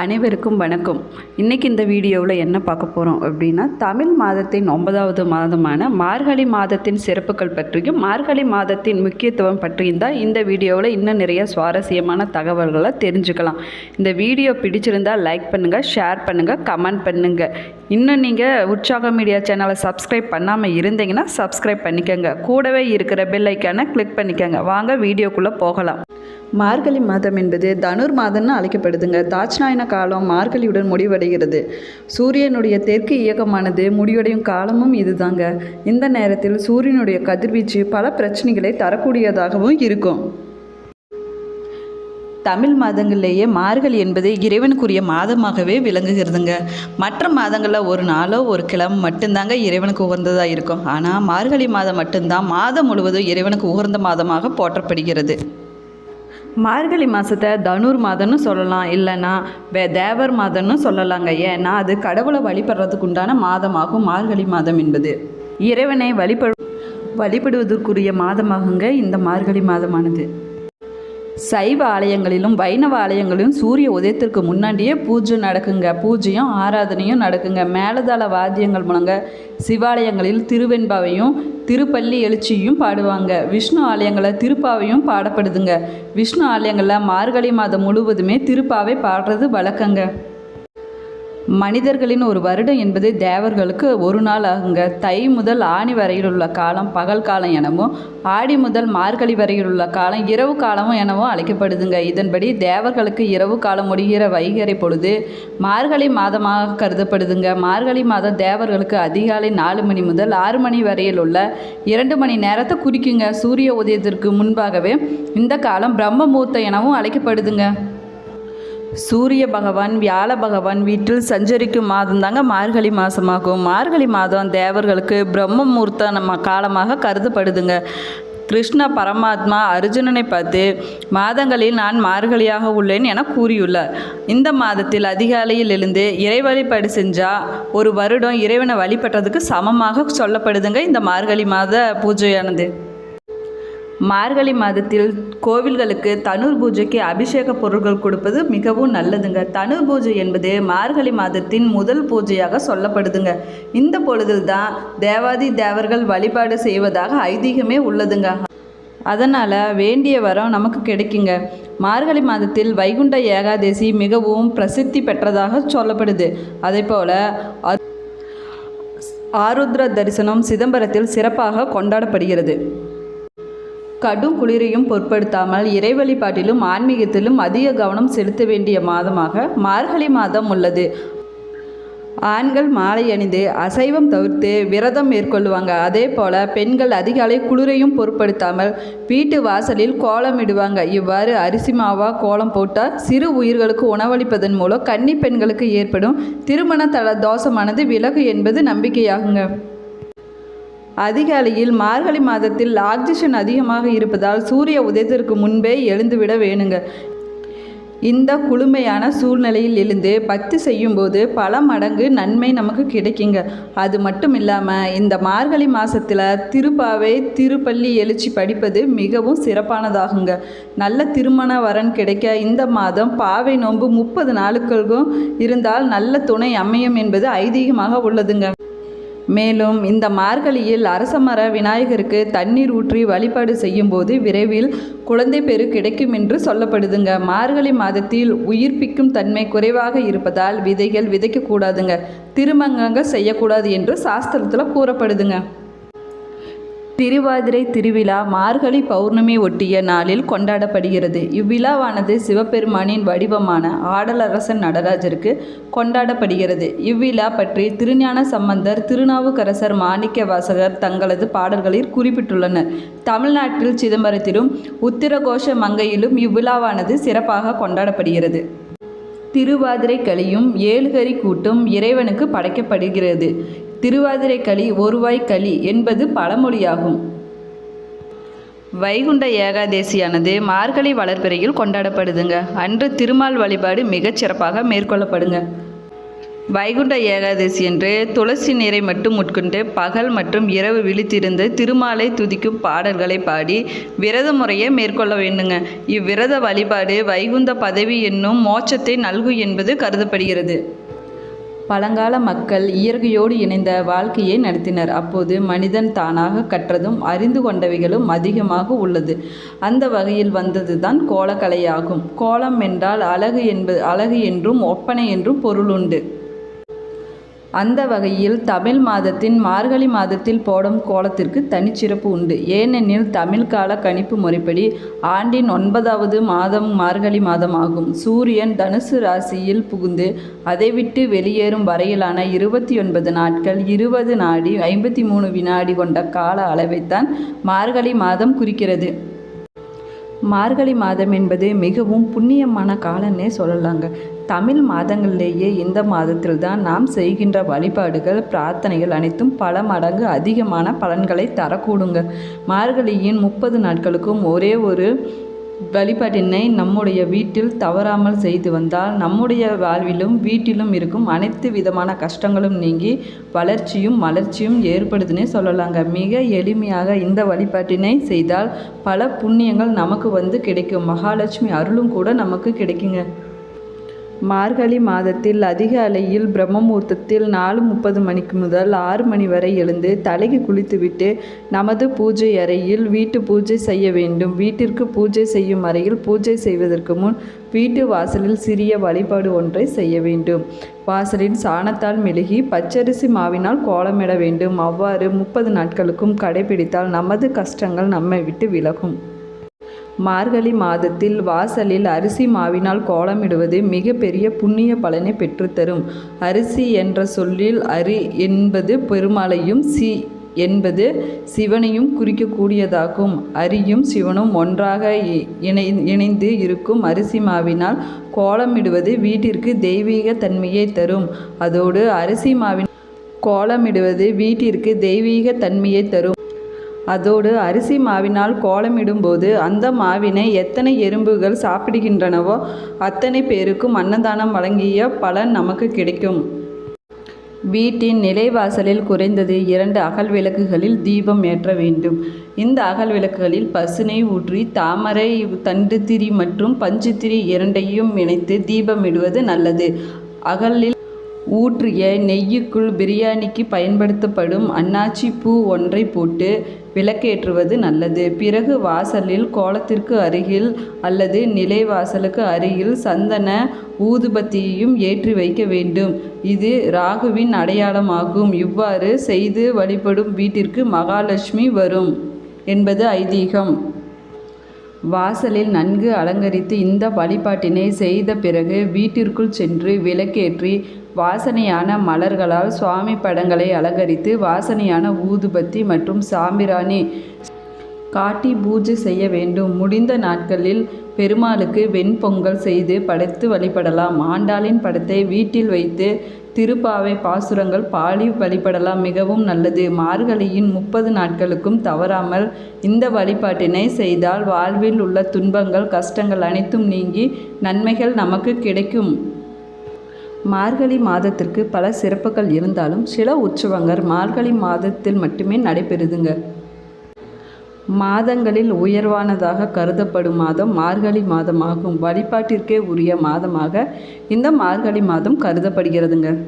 அனைவருக்கும் வணக்கம். இன்றைக்கி இந்த வீடியோவில் என்ன பார்க்க போகிறோம் அப்படின்னா தமிழ் மாதத்தின் ஒன்பதாவது மாதமான மார்கழி மாதத்தின் சிறப்புகள் பற்றியும் மார்கழி மாதத்தின் முக்கியத்துவம் பற்றியும் தான் இந்த வீடியோவில் இன்னும் நிறைய சுவாரஸ்யமான தகவல்களை தெரிஞ்சுக்கலாம். இந்த வீடியோ பிடிச்சிருந்தால் லைக் பண்ணுங்கள் ஷேர் பண்ணுங்கள் கமெண்ட் பண்ணுங்கள் இன்னும் நீங்கள் உற்சாக மீடியா சேனலை சப்ஸ்கிரைப் பண்ணாமல் இருந்தீங்கன்னா சப்ஸ்கிரைப் பண்ணிக்கோங்க. கூடவே இருக்கிற பெல் ஐக்கானை கிளிக் பண்ணிக்கோங்க. வாங்க வீடியோக்குள்ளே போகலாம். மார்கழி மாதம் என்பது தனுர் மாதம்னு அழைக்கப்படுதுங்க. தாட்சாயன காலம் மார்கழியுடன் முடிவடைகிறது. சூரியனுடைய தெற்கு இயக்கமானது முடிவடையும் காலமும் இதுதாங்க. இந்த நேரத்தில் சூரியனுடைய கதிர்வீச்சு பல பிரச்சனைகளை தரக்கூடியதாகவும் இருக்கும். தமிழ் மாதங்கள்லேயே மார்கழி என்பது இறைவனுக்குரிய மாதமாகவே விளங்குகிறதுங்க. மற்ற மாதங்களில் ஒரு நாளோ ஒரு கிழமை மட்டும்தாங்க இறைவனுக்கு உகந்ததாக இருக்கும். ஆனால் மார்கழி மாதம் மட்டும்தான் மாதம் முழுவதும் இறைவனுக்கு உகந்த மாதமாக போற்றப்படுகிறது. மார்கழி மாதத்தை தனுர் மாதம்னு சொல்லலாம். இல்லைன்னா வே தேவர் மாதம்னு சொல்லலாங்க. ஏன்னா அது கடவுளை வழிபடுறதுக்கு உண்டான மாதமாகும். மார்கழி மாதம் என்பது. இறைவனை வழிபடு வழிபடுவதற்குரிய மாதமாகுங்க இந்த மார்கழி மாதமானது. சைவ ஆலயங்களிலும் வைணவ ஆலயங்களிலும் சூரிய உதயத்திற்கு முன்னாடியே பூஜை நடக்குங்க. பூஜையும் ஆராதனையும் நடக்குங்க. மேலதாள வாத்தியங்கள் மூலங்க சிவாலயங்களில் திருவெண்பாவையும் திருப்பள்ளி எழுச்சியும் பாடுவாங்க. விஷ்ணு ஆலயங்களில் திருப்பாவையும் பாடப்படுதுங்க. விஷ்ணு ஆலயங்களில் மார்கழி மாதம் முழுவதுமே திருப்பாவை பாடுறது வழக்கங்க. மனிதர்களின் ஒரு வருடம் என்பது தேவர்களுக்கு ஒரு நாள் ஆகுங்க. தை முதல் ஆணி வரையில் உள்ள காலம் பகல் காலம் எனவும் ஆடி முதல் மார்கழி வரையில் உள்ள காலம் இரவு காலமும் எனவும் அழைக்கப்படுதுங்க. இதன்படி தேவர்களுக்கு இரவு காலம் முடிகிற வைகறை பொழுது மார்கழி மாதமாக கருதப்படுதுங்க. மார்கழி மாதம் தேவர்களுக்கு அதிகாலை நாலு மணி முதல் ஆறு மணி வரையில் உள்ள இரண்டு மணி நேரத்தை குறிக்குங்க. சூரிய உதயத்திற்கு முன்பாகவே இந்த காலம் பிரம்ம முகூர்த்தம் எனவும் அழைக்கப்படுதுங்க. சூரிய பகவான் வியாழ பகவான் வீட்டில் சஞ்சரிக்கும் மாதம் தாங்க மார்கழி மாதமாகும் மார்கழி மாதம் தேவர்களுக்கு பிரம்ம முகூர்த்த நம்ம காலமாக கருதப்படுதுங்க. கிருஷ்ண பரமாத்மா அர்ஜுனனை பார்த்து மாதங்களில் நான் மார்கழியாக உள்ளேன் என கூறியுள்ளார். இந்த மாதத்தில் அதிகாலையில் இருந்து இறை வழிபாடு செஞ்சால் ஒரு வருடம் இறைவனை வழிபட்டதுக்கு சமமாக சொல்லப்படுதுங்க இந்த மார்கழி மாத பூஜையானது. மார்கழி மாதத்தில் கோவில்களுக்கு தனுர் பூஜைக்கு அபிஷேக பொருட்கள் கொடுப்பது மிகவும் நல்லதுங்க. தனுர் பூஜை என்பது மார்கழி மாதத்தின் முதல் பூஜையாக சொல்லப்படுதுங்க. இந்த பொழுதில் தான் தேவாதி தேவர்கள் வழிபாடு செய்வதாக ஐதீகமே உள்ளதுங்க. அதனால் வேண்டிய வரம் நமக்கு கிடைக்குங்க. மார்கழி மாதத்தில் வைகுண்ட ஏகாதசி மிகவும் பிரசித்தி பெற்றதாக சொல்லப்படுது. அதே போல் ஆருத்ர தரிசனம் சிதம்பரத்தில் சிறப்பாக கொண்டாடப்படுகிறது. கடும் குளிரையும் பொருட்படுத்தாமல் இறை வழிபாட்டிலும் ஆன்மீகத்திலும் அதிக கவனம் செலுத்த வேண்டிய மாதமாக மார்கழி மாதம் உள்ளது. ஆண்கள் மாலை அணிந்து அசைவம் தவிர்த்து விரதம் மேற்கொள்ளுவாங்க அதே போல் பெண்கள் அதிகாலை குளிரையும் பொருட்படுத்தாமல் வீட்டு வாசலில் கோலமிடுவாங்க இவ்வாறு அரிசி மாவா கோலம் போட்டால் சிறு உயிர்களுக்கு உணவளிப்பதன் மூலம் கன்னி பெண்களுக்கு ஏற்படும் திருமண தள தோஷமானது விலகு என்பது நம்பிக்கையாகுங்க. அதிகாலையில் மார்கழி மாதத்தில் ஆக்சிஜன் அதிகமாக இருப்பதால் சூரிய உதயத்திற்கு முன்பே எழுந்துவிட வேணுங்க. இந்த குளுமையான சூழ்நிலையில் இருந்து பக்தி செய்யும்போது பல மடங்கு நன்மை நமக்கு கிடைக்குங்க. அது மட்டும் இல்லாமல் இந்த மார்கழி மாதத்தில் திருப்பாவை திருப்பள்ளி எழுச்சி படிப்பது மிகவும் சிறப்பானதாகுங்க. நல்ல திருமண வரன் கிடைக்க இந்த மாதம் பாவை நோன்பு முப்பது நாளுக்களுக்கும் இருந்தால் நல்ல துணை அமையும் என்பது ஐதீகமாக உள்ளதுங்க. மேலும் இந்த மார்கழியில் அரசமர விநாயகருக்கு தண்ணீர் ஊற்றி வழிபாடு செய்யும்போது விரைவில் குழந்தை பெரு கிடைக்கும் என்று சொல்லப்படுதுங்க. மார்கழி மாதத்தில் உயிர்ப்பிக்கும் தன்மை குறைவாக இருப்பதால் விதைகள் விதைக்கக்கூடாதுங்க. திருமங்கங்க செய்யக்கூடாது என்று சாஸ்திரத்தில் கூறப்படுதுங்க. திருவாதிரை திருவிழா மார்கழி பௌர்ணமி ஒட்டிய நாளில் கொண்டாடப்படுகிறது. இவ்விழாவானது சிவபெருமானின் வடிவமான ஆடலரசன் நடராஜருக்கு கொண்டாடப்படுகிறது. இவ்விழா பற்றி திருஞான சம்பந்தர் திருநாவுக்கரசர் மாணிக்க வாசகர் தங்களது பாடல்களில் குறிப்பிட்டுள்ளனர். தமிழ்நாட்டில் சிதம்பரத்திலும் உத்திரகோஷ மங்கையிலும் இவ்விழாவானது சிறப்பாக கொண்டாடப்படுகிறது. திருவாதிரை களியும் ஏழுகரி கூட்டும் இறைவனுக்கு படைக்கப்படுகிறது. திருவாதிரை களி ஒருவாய் களி என்பது பழமொழியாகும். வைகுண்ட ஏகாதேசியானது மார்கழி வளர்ப்பிறையில் கொண்டாடப்படுதுங்க. அன்று திருமால் வழிபாடு மிகச் சிறப்பாக மேற்கொள்ளப்படுங்க. வைகுண்ட ஏகாதசி என்று துளசி நீரை மட்டும் உட்கொண்டு பகல் மற்றும் இரவு விழித்திருந்து திருமாலை துதிக்கும் பாடல்களை பாடி விரத முறையை மேற்கொள்ள வேண்டுங்க. இவ்விரத வழிபாடு வைகுந்த பதவி என்னும் மோட்சத்தை நல்கு என்பது கருதப்படுகிறது. பழங்கால மக்கள் இயற்கையோடு இணைந்த வாழ்க்கையை நடத்தினர். அப்போது மனிதன் தானாக கற்றதும் அறிந்து கொண்டவைகளும் அதிகமாக உள்ளது. அந்த வகையில் வந்தது தான் கோலக்கலையாகும். கோலம் என்றால் அழகு என்பது அழகு என்றும் ஒப்பனை என்றும் பொருளுண்டு அந்த வகையில் தமிழ் மாதத்தின் மார்கழி மாதத்தில் போடும் கோலத்திற்கு தனிச்சிறப்பு உண்டு. ஏனெனில் தமிழ் கால கணிப்பு முறைப்படி ஆண்டின் ஒன்பதாவது மாதம் மார்கழி மாதம் ஆகும் சூரியன் தனுசு ராசியில் புகுந்து அதை விட்டு வெளியேறும் வரையிலான இருபத்தி ஒன்பது நாட்கள் இருபது நாடி ஐம்பத்தி மூணு வினாடி கொண்ட கால அளவைத்தான் மார்கழி மாதம் குறிக்கிறது. மார்கழி மாதம் என்பது மிகவும் புண்ணியமான காலன்னே சொல்லலாங்க. தமிழ் மாதங்களிலேயே இந்த மாதத்தில் தான் நாம் செய்கின்ற வழிபாடுகள் பிரார்த்தனைகள் அனைத்தும் பல மடங்கு அதிகமான பலன்களை தரக்கூடுங்க. மார்கழியின் முப்பது நாட்களுக்கும் ஒரே ஒரு வழிபாட்டினை நம்முடைய வீட்டில் தவறாமல் செய்து வந்தால் நம்முடைய வாழ்விலும் வீட்டிலும் இருக்கும் அனைத்து விதமான கஷ்டங்களும் நீங்கி வளர்ச்சியும் மலர்ச்சியும் ஏற்படுதுன்னே சொல்லலாங்க. மிக எளிமையாக இந்த வழிபாட்டினை செய்தால் பல புண்ணியங்கள் நமக்கு வந்து கிடைக்கும். மகாலட்சுமி அருளும் கூட நமக்கு கிடைக்குங்க. மார்கழி மாதத்தில் அதிக அலையில் பிரம்மமுகூர்த்தத்தில் நாலு முப்பது மணிக்கு முதல் ஆறு மணி வரை எழுந்து தலைக்கு குளித்துவிட்டு நமது பூஜை அறையில் வீட்டு பூஜை செய்ய வேண்டும். வீட்டிற்கு பூஜை செய்யும் அறையில் பூஜை செய்வதற்கு முன் வீட்டு வாசலில் சிறிய வழிபாடு ஒன்றை செய்ய வேண்டும். வாசலின் சாணத்தால் மெழுகி பச்சரிசி மாவினால் கோலமிட வேண்டும். அவ்வாறு முப்பது நாட்களுக்கும் கடைபிடித்தால் நமது கஷ்டங்கள் நம்மை விட்டு விலகும். மார்கழி மாதத்தில் வாசலில் அரிசி மாவினால் கோலமிடுவது மிகப்பெரிய புண்ணிய பலனை பெற்றுத்தரும். அரிசி என்ற சொல்லில் அரி என்பது பெருமாளையும் சி என்பது சிவனையும் குறிக்கக்கூடியதாகும். அரியும் சிவனும் ஒன்றாக இணை இணைந்து இருக்கும் அரிசி மாவினால் கோலமிடுவது வீட்டிற்கு தெய்வீக தன்மையை தரும். அதோடு அரிசி மாவின் கோலமிடுவது வீட்டிற்கு தெய்வீக தன்மையை தரும். அதோடு அரிசி மாவினால் கோலமிடும்போது அந்த மாவினை எத்தனை எறும்புகள் சாப்பிடுகின்றனவோ அத்தனை பேருக்கும் அன்னதானம் வழங்கிய பலன் நமக்கு கிடைக்கும். வீட்டின் நிலைவாசலில் குறைந்தது இரண்டு அகல் விளக்குகளில் தீபம் ஏற்ற வேண்டும். இந்த அகல் விளக்குகளில் பசுனை ஊற்றி தாமரை தண்டு திரி மற்றும் பஞ்சுத்திரி இரண்டையும் இணைத்து தீபமிடுவது நல்லது. அகலில் ஊற்றிய நெய்யுக்குள் பிரியாணிக்கு பயன்படுத்தப்படும் அன்னாச்சி பூ ஒன்றை போட்டு விளக்கேற்றுவது நல்லது. பிறகு வாசலில் கோலத்திற்கு அருகில் அல்லது நிலைவாசலுக்கு அருகில் சந்தன ஊதுபத்தியையும் ஏற்றி வைக்க வேண்டும். இது ராகுவின் அடையாளமாகும். இவ்வாறு செய்து வழிபடும் வீட்டிற்கு மகாலட்சுமி வரும் என்பது ஐதீகம். வாசலில் நன்கு அலங்கரித்து இந்த வழிபாட்டினை செய்த பிறகு வீட்டிற்குள் சென்று விளக்கேற்றி வாசனையான மலர்களால் சுவாமி படங்களை அலங்கரித்து வாசனையான ஊதுபத்தி மற்றும் சாம்பிராணி காட்டி பூஜை செய்ய வேண்டும். முடிந்த நாட்களில் பெருமாளுக்கு வெண்பொங்கல் செய்து படைத்து வழிபடலாம். ஆண்டாளின் படத்தை வீட்டில் வைத்து திருப்பாவை பாசுரங்கள் பாடி வழிபடலாம். மிகவும் நல்லது. மார்கழியின் முப்பது நாட்களுக்கும் தவறாமல் இந்த வழிபாட்டினை செய்தால் வாழ்வில் உள்ள துன்பங்கள் கஷ்டங்கள் அனைத்தும் நீங்கி நன்மைகள் நமக்கு கிடைக்கும். மார்கழி மாதத்திற்கு பல சிறப்புகள் இருந்தாலும் சில உற்சவங்கள் மார்கழி மாதத்தில் மட்டுமே நடைபெறுதுங்க. மாதங்களில் உயர்வானதாக கருதப்படும் மாதம் மார்கழி மாதமாகும். வழிபாட்டிற்கே உரிய மாதமாக இந்த மார்கழி மாதம் கருதப்படுகிறதுங்க.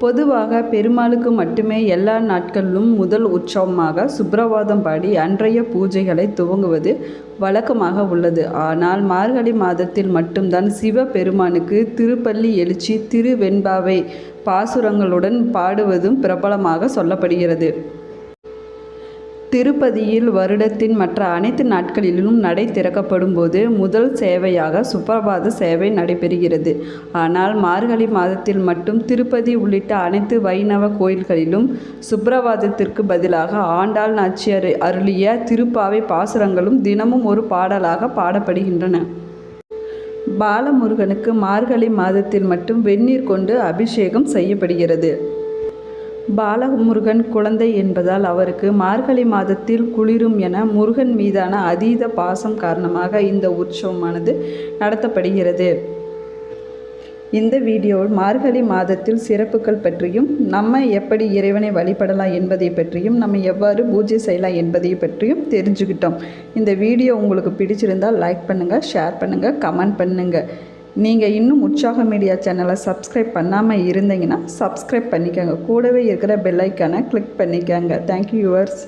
பொதுவாக பெருமாளுக்கு மட்டுமே எல்லா நாட்களிலும் முதல் உற்சவமாக சுப்பிரவாதம் பாடி அன்றைய பூஜைகளை துவங்குவது வழக்கமாக உள்ளது. ஆனால் மார்கழி மாதத்தில் மட்டும்தான் சிவ பெருமானுக்கு திருப்பள்ளி எழுச்சி திருவெண்பாவை பாசுரங்களுடன் பாடுவதும் பிரபலமாக சொல்லப்படுகிறது. திருப்பதியில் வருடத்தின் மற்ற அனைத்து நாட்களிலும் நடை திறக்கப்படும் போது முதல் சேவையாக சுப்பிரபாத சேவை நடைபெறுகிறது. ஆனால் மார்கழி மாதத்தில் மட்டும் திருப்பதி உள்ளிட்ட அனைத்து வைணவ கோயில்களிலும் சுப்பிரபாதத்திற்கு பதிலாக ஆண்டாள் நாச்சியார் அருளிய திருப்பாவை பாசுரங்களும் தினமும் ஒரு பாடலாக பாடப்படுகின்றன. பாலமுருகனுக்கு மார்கழி மாதத்தில் மட்டும் வெந்நீர் கொண்டு அபிஷேகம் செய்யப்படுகிறது. பாலமுருகன் குழந்தை என்பதால் அவருக்கு மார்கழி மாதத்தில் குளிரும் என முருகன் மீதான அதீத பாசம் காரணமாக இந்த உற்சவமானது நடத்தப்படுகிறது. இந்த வீடியோவில் மார்கழி மாதத்தில் சிறப்புகள் பற்றியும் நம்ம எப்படி இறைவனை வழிபடலாம் என்பதை பற்றியும் நம்ம எவ்வாறு பூஜை செய்யலாம் என்பதை பற்றியும் தெரிஞ்சுக்கிட்டோம். இந்த வீடியோ உங்களுக்கு பிடிச்சிருந்தால் லைக் பண்ணுங்கள் ஷேர் பண்ணுங்கள் கமெண்ட் பண்ணுங்கள் நீங்கள் இன்னும் உற்சாக மீடியா சேனலை சப்ஸ்கிரைப் பண்ணாமல் இருந்தீங்கன்னா சப்ஸ்கிரைப் பண்ணிக்கோங்க. கூடவே இருக்கிற பெல் ஐக்கானை கிளிக் பண்ணிக்கோங்க. Thank you viewers